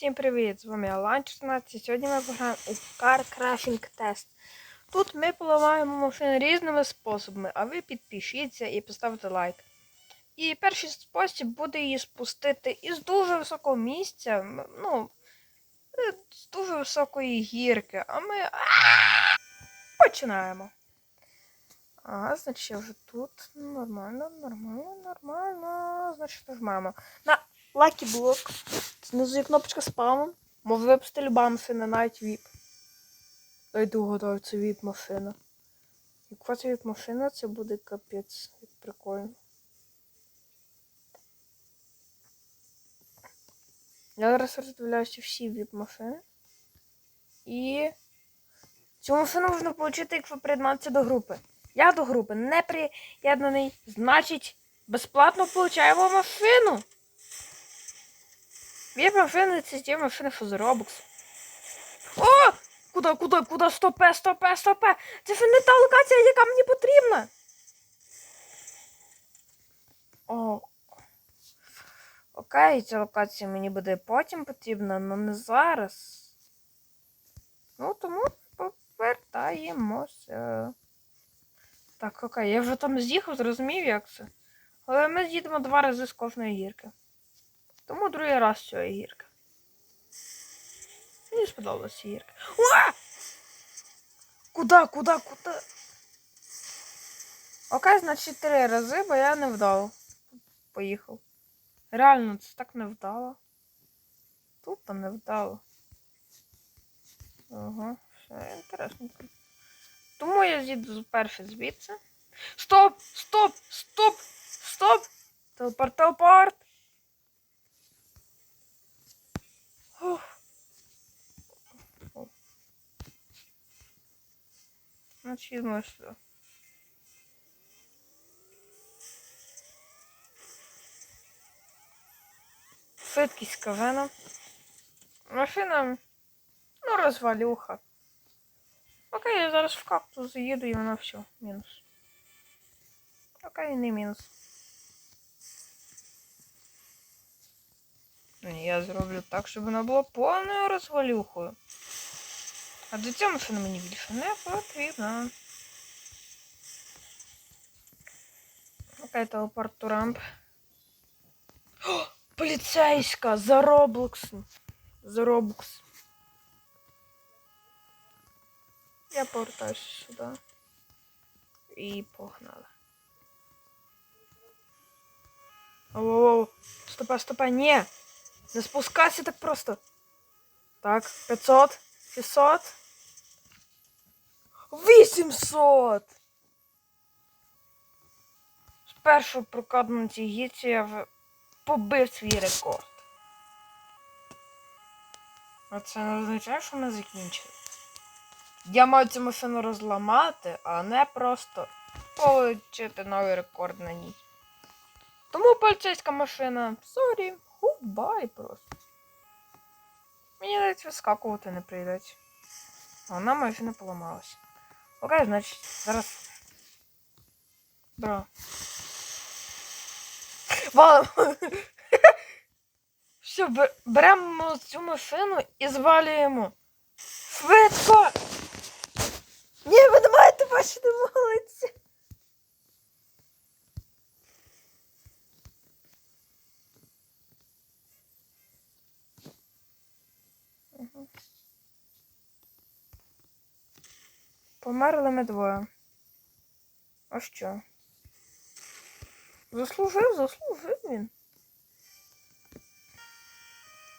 Всім привіт! З вами Алан 14. Сьогодні ми пограємо у Car Crashing Test. Тут ми поламаємо машини різними способами, а ви підпишіться і поставте лайк. І перший спосіб буде її спустити із дуже високого місця, ну, е, з дуже високої гірки. А ми починаємо. Ага, значить я вже тут. Нормально, нормально, нормально. Значить нажимаємо. На Лакі блок. Знизу є кнопочка спаму. Може випустити люба машина, навіть VIP. Дайте угадаю, це VIP машина. Якщо це VIP машина, це буде капець. Як прикольно. Я зараз роздивляюся всі VIP машини. І цю машину можна отримати, як ви приєднаєтеся до групи. Я до групи не приєднаний, значить, безплатно получаємо машину. Две машины, це ті машини, що з Robux. О! Куда, куда, куда? Стопе, стопе, стопе! Це ж не та локація, яка мені потрібна. О. Окей, ця локація мені буде потім потрібна, але не зараз. Ну, тому повертаємося. Так, окей, я вже там з'їхав, зрозумів, як це. Але ми з'їдемо два рази з кожної гірки. Тому другий раз цього гірка. Мені сподобалася гірка. Уа! Куда, куда, куда? Окей, значить три рази, бо я не вдало. Поїхав. Реально, це так не вдало. Там не вдало. Ага, все інтересно. Тому я з'їду перший звідси. Стоп! Стоп! Стоп! Стоп! Телепорт, телепорт! Ух. Значить, їдемо сюди. Швидкість кавена. Машина, ну, розвалюха. Окей, я зараз в кактус заїду і воно все, мінус. Окей, не мінус. Я зроблю так, щоб вона була повною розвалюхою. А до цього машина мені більше не потрібна. Окей, телепорт ту рамп. О, поліцейська! За Роблокс. За Робокс. Я повертаюся сюди. І погнали. Оу-оу-оу. Стопа, стопа, ні! Не спускайся так просто. Так, 500, 600. 800! Спершу прокладно на цій гірці я побив свій рекорд. А це не означає, що ми закінчили. Я маю цю машину розламати, а не просто отримати новий рекорд на ній. Тому поліцейська машина. Сорі, гудбай просто. Мені навіть вискакувати не прийдеться. А Вона не поламалася. Окей, значить, зараз. Бро. Валим. Все, бе- беремо цю машину і звалюємо. Швидко! Ні, ви не маєте бачити вулиці. Померли ми двоє. А що? Заслужив, заслужив він.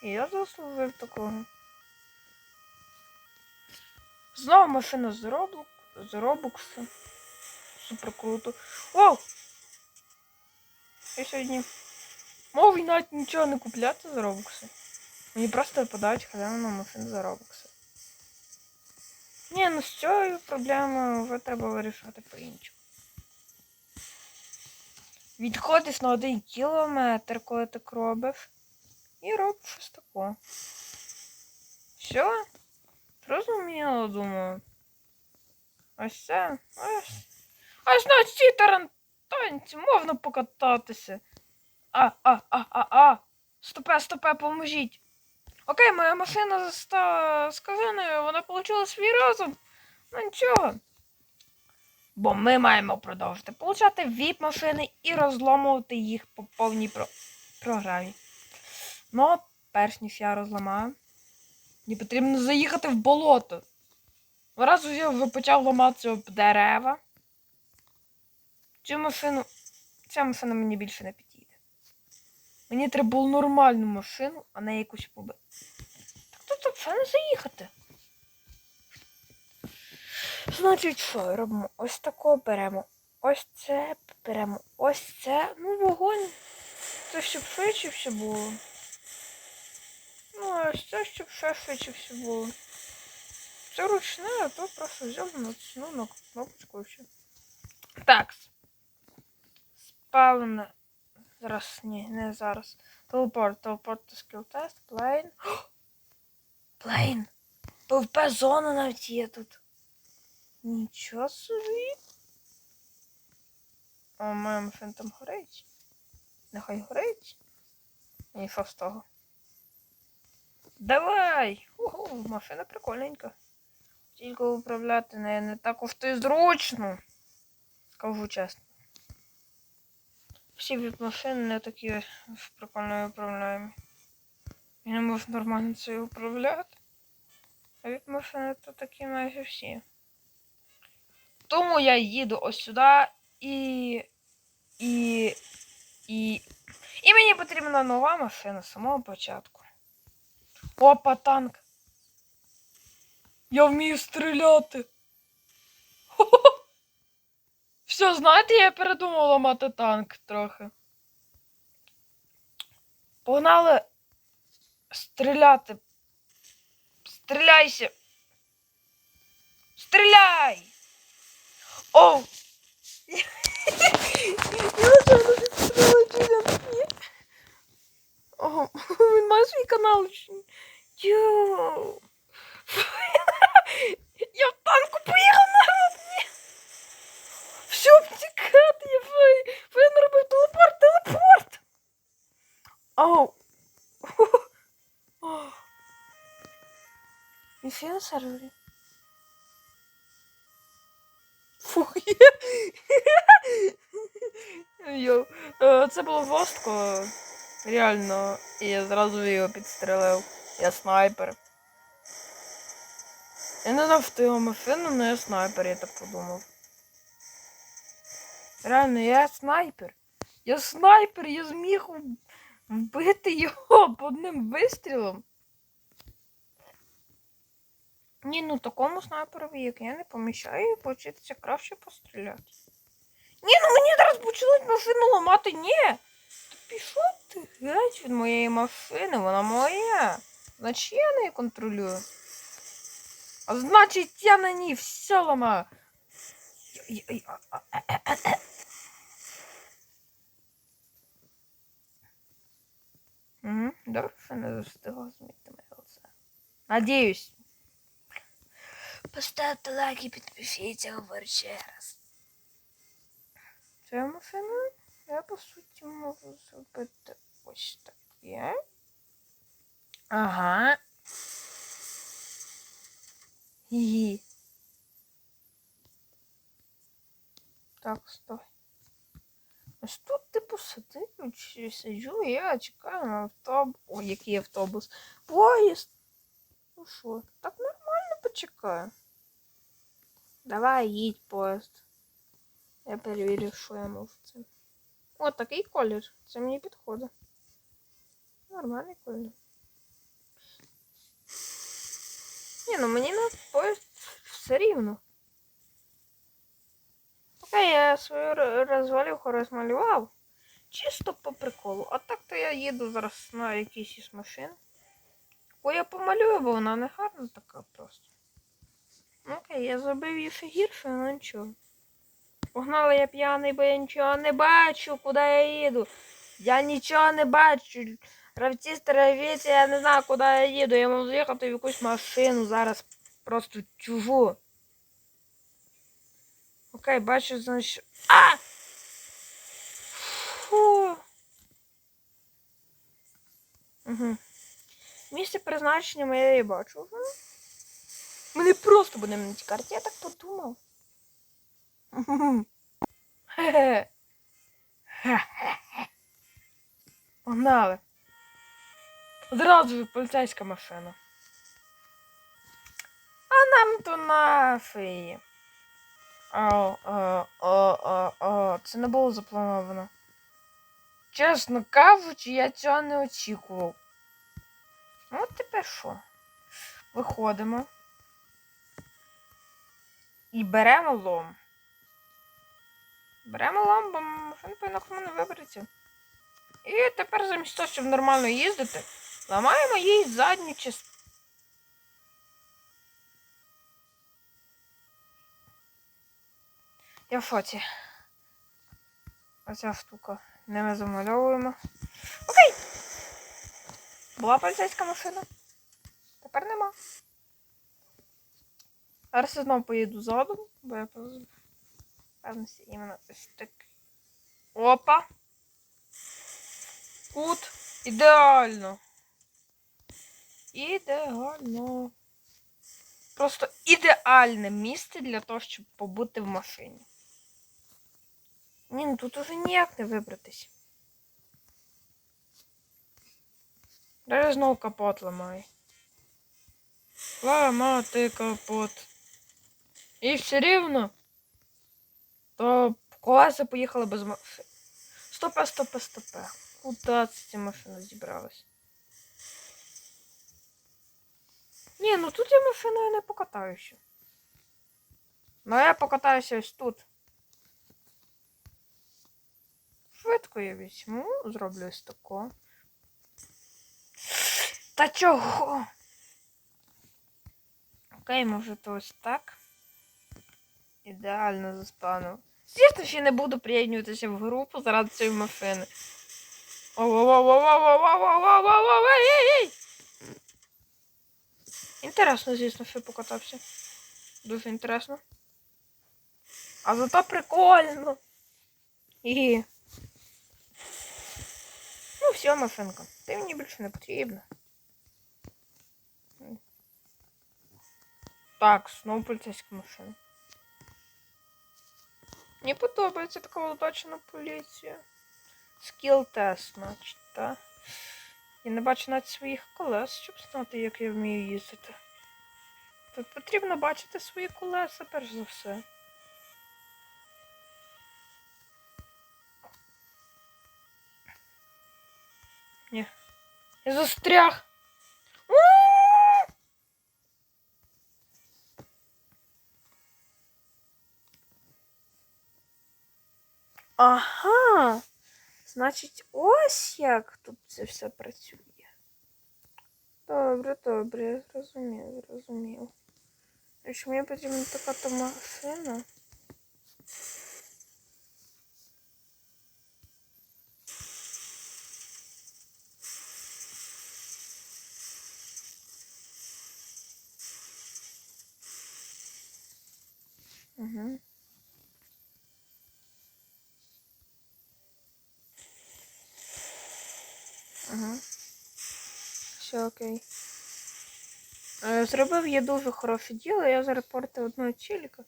І я заслужив такого. Знову машина з Роблок. Супер круто. Вау! Я сьогодні мов і навіть нічого не купляти з Робокса. Мені просто випадають халявна машина за Робокса. Ні, ну з цією проблемою вже треба вирішати по-іншому. Відходиш на один кілометр, коли так робиш. І робиш щось таке. Все? Зрозуміло, думаю. Ось це. Ось. Ось на цій тарантанці можна покататися. А, а, а, а, а. Стопе, стопе, поможіть. Окей, моя машина стала сказаною, вона отримала свій розум. Ну нічого. Бо ми маємо продовжити получати віп-машини і розломувати їх по повній про... програмі. Ну, перш ніж я розламаю, мені потрібно заїхати в болото. Раз я вже почав ламатися об дерева. Цю машину. Ця машина мені більше не підійде. Мені треба було нормальну машину, а не якусь поби. Так тут взагалі не заїхати. Значить, що робимо? Ось тако беремо. Ось це беремо. Ось це. Ну, вогонь. Це щоб швидше все було. Ну, ось це щоб ще швидше все було. Це ручне, а то просто взяв натиснув на кнопочку і все. Так. Спавне. Зараз, ні, не зараз. Телепорт, телепорт та скіл тест, плейн. Плейн! ПВП зона навіть є тут. Нічого собі. О, моя машина там горить. Нехай горить. Мені що з того? Давай! Ого, машина прикольненька. Тільки управляти нею не так уж й зручно. Скажу чесно. Всі машини такі ж прикольно управляємо. Я не можу нормально це управляти. А від машини то такі майже всі. Тому я їду ось сюди і. І. І. І мені потрібна нова машина з самого початку. Опа, танк. Я вмію стріляти. Все, знаєте, я передумав ламати танк трохи. Погнали стріляти. Стріляйся. Стріляй! Оу! Ого, він має свій канал. Йоу. Я в танку. Ні. Все, втікати, я. Файн робив телепорт, телепорт. Ох. Він ще на сервері. Фух. Йоу. Е, Це було жорстко. Реально. І я зразу його підстрелив. Я снайпер. Я не знав, хто його машину, але я снайпер, я так подумав. Реально, я снайпер. Я снайпер, я зміг вб- вбити його по одним вистрілом. Ні, ну такому снайперові, як я не поміщаю, почитися краще постріляти. Ні, ну мені зараз почали машину ламати, ні. Та пішов ти геть від моєї машини, вона моя. Значить я неї контролюю. А значить я на ній все ламаю. Я- я- я- а- а- а- а- а. Мгм, Добре, що не застигла змінити моє лице. Надіюсь. Поставте лайк і підпишіться, говорю ще раз. Це машина. Я по суті можу зробити ось таке. Ага. Ї. Так, стой. Ось тут типу сидить, сиджу, я чекаю на автобус. Ой, який автобус. Поїзд. Ну що, так нормально почекаю. Давай їдь поїзд. Я перевірю, що я можу це. О, такий колір. Це мені підходить. Нормальний колір. Ні, ну мені на поїзд все рівно. Окей, я свою розвалюху розмалював. Чисто по приколу. А так то я їду зараз на якійсь із машин. Бо я помалюю, бо вона не гарна така просто. Окей, я зробив її ще гірше, але нічого. Погнали я п'яний, бо я нічого не бачу, куди я їду. Я нічого не бачу. Гравці стережіться, я не знаю, куди я їду. Я можу їхати в якусь машину зараз просто чужу. Окей, бачу, значить. А! Фу. Угу. Місце призначення моє я бачу. Ага. Ми не просто будемо на цій карті, я так подумав. Хе-хе. Погнали. Одразу поліцейська машина. А нам то нафіг. О, о, о, о, о, це не було заплановано. Чесно кажучи, я цього не очікував. Ну, от тепер що? Виходимо. І беремо лом. Беремо лом, бо машин по-інакшому не вибереться. І тепер замість того, щоб нормально їздити, ламаємо їй задню частину. Я в фоті. Оця штука. Не ми замальовуємо. Окей! Була поліцейська машина. Тепер нема. Зараз я знову поїду задом, бо я певності іменно ось так. Опа! Кут. Ідеально. Ідеально. Просто ідеальне місце для того, щоб побути в машині. Ні, ну тут уже ніяк не вибратись. Даже знову капот ламай. Ламати капот. І все рівно. То колеса поїхали без машини. Стопе, стопе, стопе. Куда ця машина зібралась? Ні, ну тут я машиною не покатаюся. Ну я покатаюся ось тут. Швидко я візьму, зроблю ось тако. Та чого? Окей, може то ось так. Ідеально заспанив. Звісно, ще не буду приєднуватися в групу заради цієї машини. Інтересно, звісно, що покатався. Дуже інтересно. А зато прикольно. І. Ну, все, машинка. Ти мені більше не потрібна. Так, знову поліцейська машина. Мені подобається така удачна поліція. Скіл тест, значить, так. Я не бачу навіть своїх колес, щоб знати, як я вмію їздити. Тут потрібно бачити свої колеса, перш за все. Ні. Я застряг. У! Ага. Значить, ось як тут це все працює. Добре, добре, я зрозумів, зрозумів. Якщо мені потрібна така то машина. Угу. Ага. Все окей. Е, Зробив я дуже хороше діло, я зарепортив одного челіка.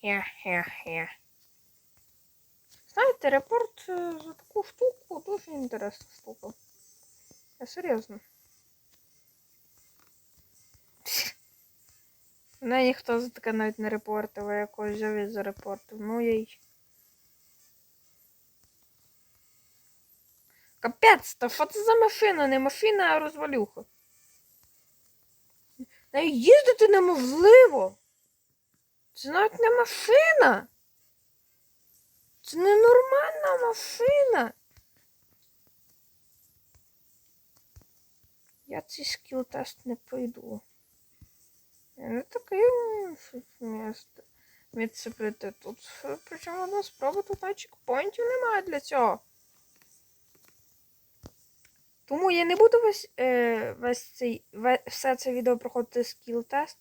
Хе-хе-хе. Знаєте, репорт е, за таку штуку дуже інтересна штука. Я серйозно. Мене ніхто за таке навіть не репортив, а якось взяв і зарепортив. Ну їй. Капець, та що це за машина? Не машина, а розвалюха. Нею їздити неможливо. Це навіть не машина. Це ненормальна машина. Я цей скіл-тест не пройду. Я не такий м, щоб відцепити тут. Причому одна спроба тут навіть чекпоінтів немає для цього. Тому я не буду весь, е, весь цей, ве- все це відео проходити скіл-тест.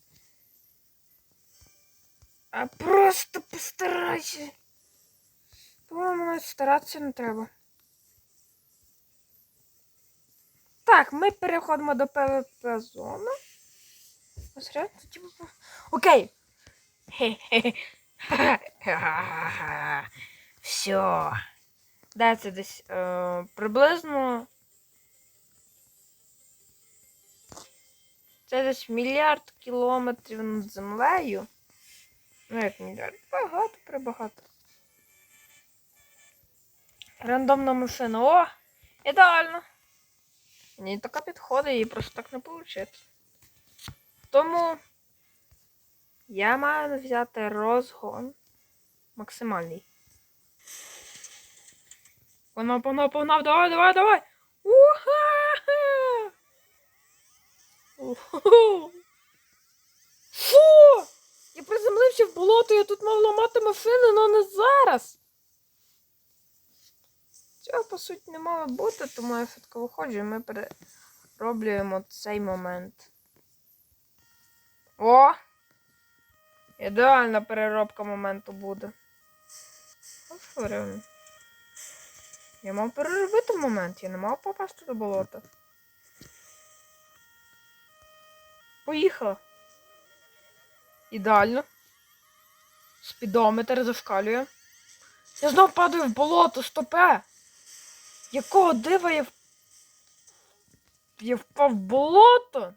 А просто постарайся. По-моєму, навіть старатися не треба. Так, ми переходимо до ПВП зони. Реально, типу, Окей. Все. Де це десь е, приблизно. Це десь мільярд кілометрів над землею. Ну, як мільярд? Багато, прибагато. Рандомна машина. О! Ідеально. Мені така підходить, її просто так не вийде. Тому я маю взяти розгон максимальний. Погнав, погнав, погнав, давай, давай, давай! Уха! Фу! Я приземлився в болото, я тут мав ламати машини, але не зараз. Цього, по суті, не мало бути, тому я швидко виходжу і ми перероблюємо цей момент. О! Ідеальна переробка моменту буде. Що реально? Я мав переробити момент, я не мав попасти до болота. Поїхала. Ідеально. Спідометр зашкалює. Я знов падаю в болото, стопе! Якого дива я. Я впав в болото?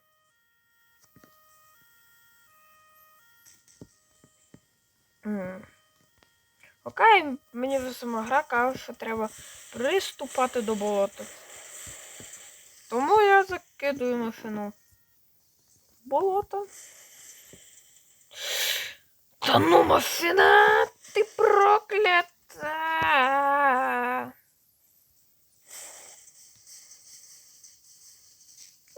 Окей, мені вже сама гра каже, що треба приступати до болота. Тому я закидую машину. Болото. Та ну машина! Ти проклята!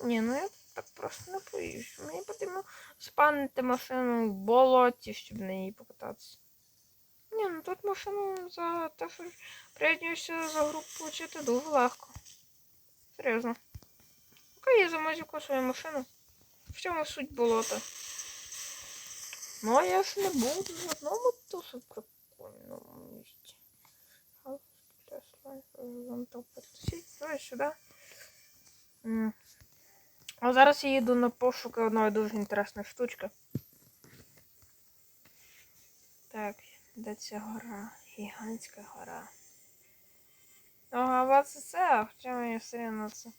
Ні, ну я так просто не поїжджу. Мені потрібно спанити машину в болоті, щоб на ній покататися. Ні, ну тут машину за те, що приєднуюся за групу получити дуже легко. Серйозно. Окей, я замазюку свою машину. В чому суть болота? Ну, а я ж не буду в одному дуже прикольному місці. Давай сюди. А зараз я їду на пошуки одної дуже інтересної штучки. Так, де ця гора? Гігантська гора. Ага, це це, а хоча мені все одно це.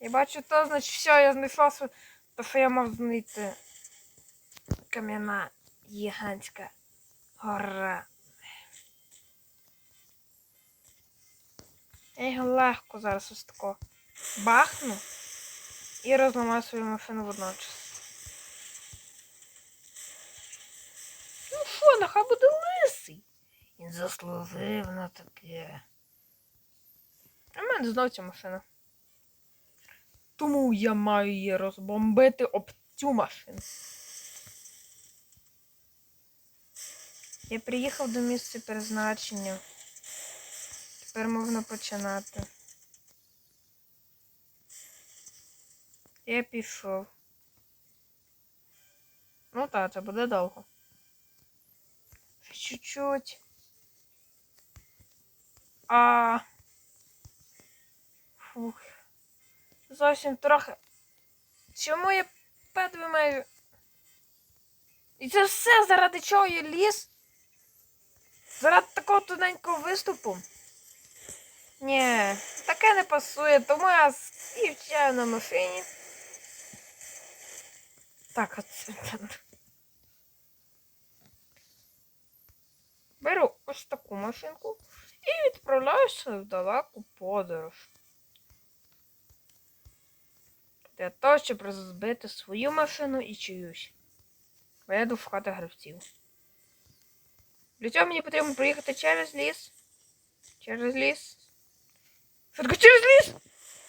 Я бачу то, значить все, я знайшла св- то, що я мав знайти. Кам'яна гігантська гора. Я його легко зараз ось тако бахну і розламаю свою машину водночас. Ну що, нехай буде лисий. Він заслужив на таке. А в мене знов ця машина. Тому я маю її розбомбити об цю машину. Я приїхав до місця призначення. Тепер можна починати. Я пішов. Ну так, це буде довго. Чуть-чуть. А. Фух. Зовсім трохи. Чому я педви маю? І це все заради чого я ліс? Заради такого тоненького виступу? Ні, таке не пасує, тому я сківчаю на машині. Так, оце. Беру ось таку машинку і відправляюся в далеку подорож. Для того, щоб розбити свою машину і чиюсь. Бо я йду шукати гравців. Для цього мені потрібно проїхати через ліс. Через ліс. Швидко через ліс!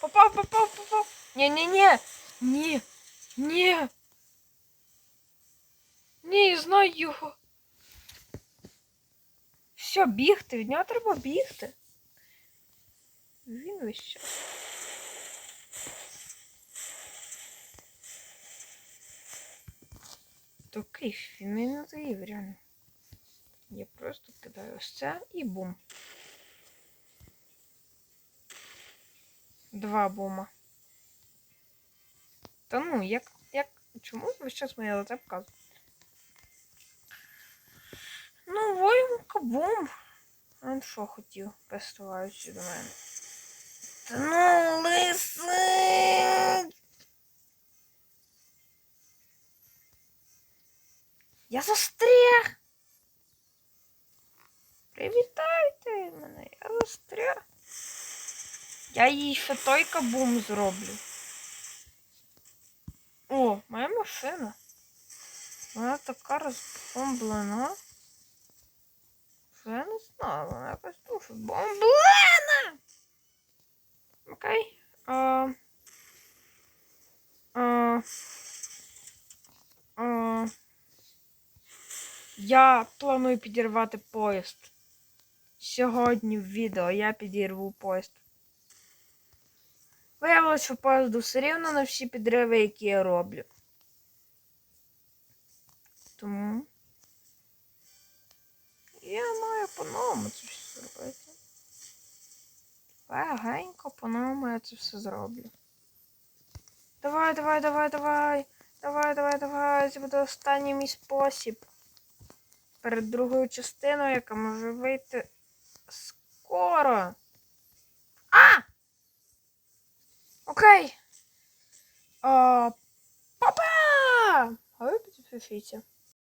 Попав, попав, попав! Ні-ні-ні! Ні! Ні! Знаю його. Все, бігти, від нього треба бігти. Він весь час. Такий він не заїв, реально. Я просто кидаю ось це і бум. Два бума. Та ну, як. як. Чому зараз моє лице показуєте? Ну, воюм кабум. А Він що хотів, приставаючи до мене. Та ну, лисик! Я застряг! Привітайте мене, я застряг. Я їй ще той кабум зроблю. О, моя машина. Вона така розбомблена. Я не знаю, вона якась дуже бомблена. Окей. А, а, а, я планую підірвати поїзд. Сьогодні в відео я підірву поїзд. Виявилося, що поїзду все рівно на всі підриви, які я роблю. Тому я маю по-новому це все зробити. Легенько по-новому я це все зроблю. Давай, давай, давай, давай. Давай, давай, давай. Це буде останній мій спосіб. Перед другою частиною, яка може вийти скоро. А! Окей. А, папа! Ви підпишіться.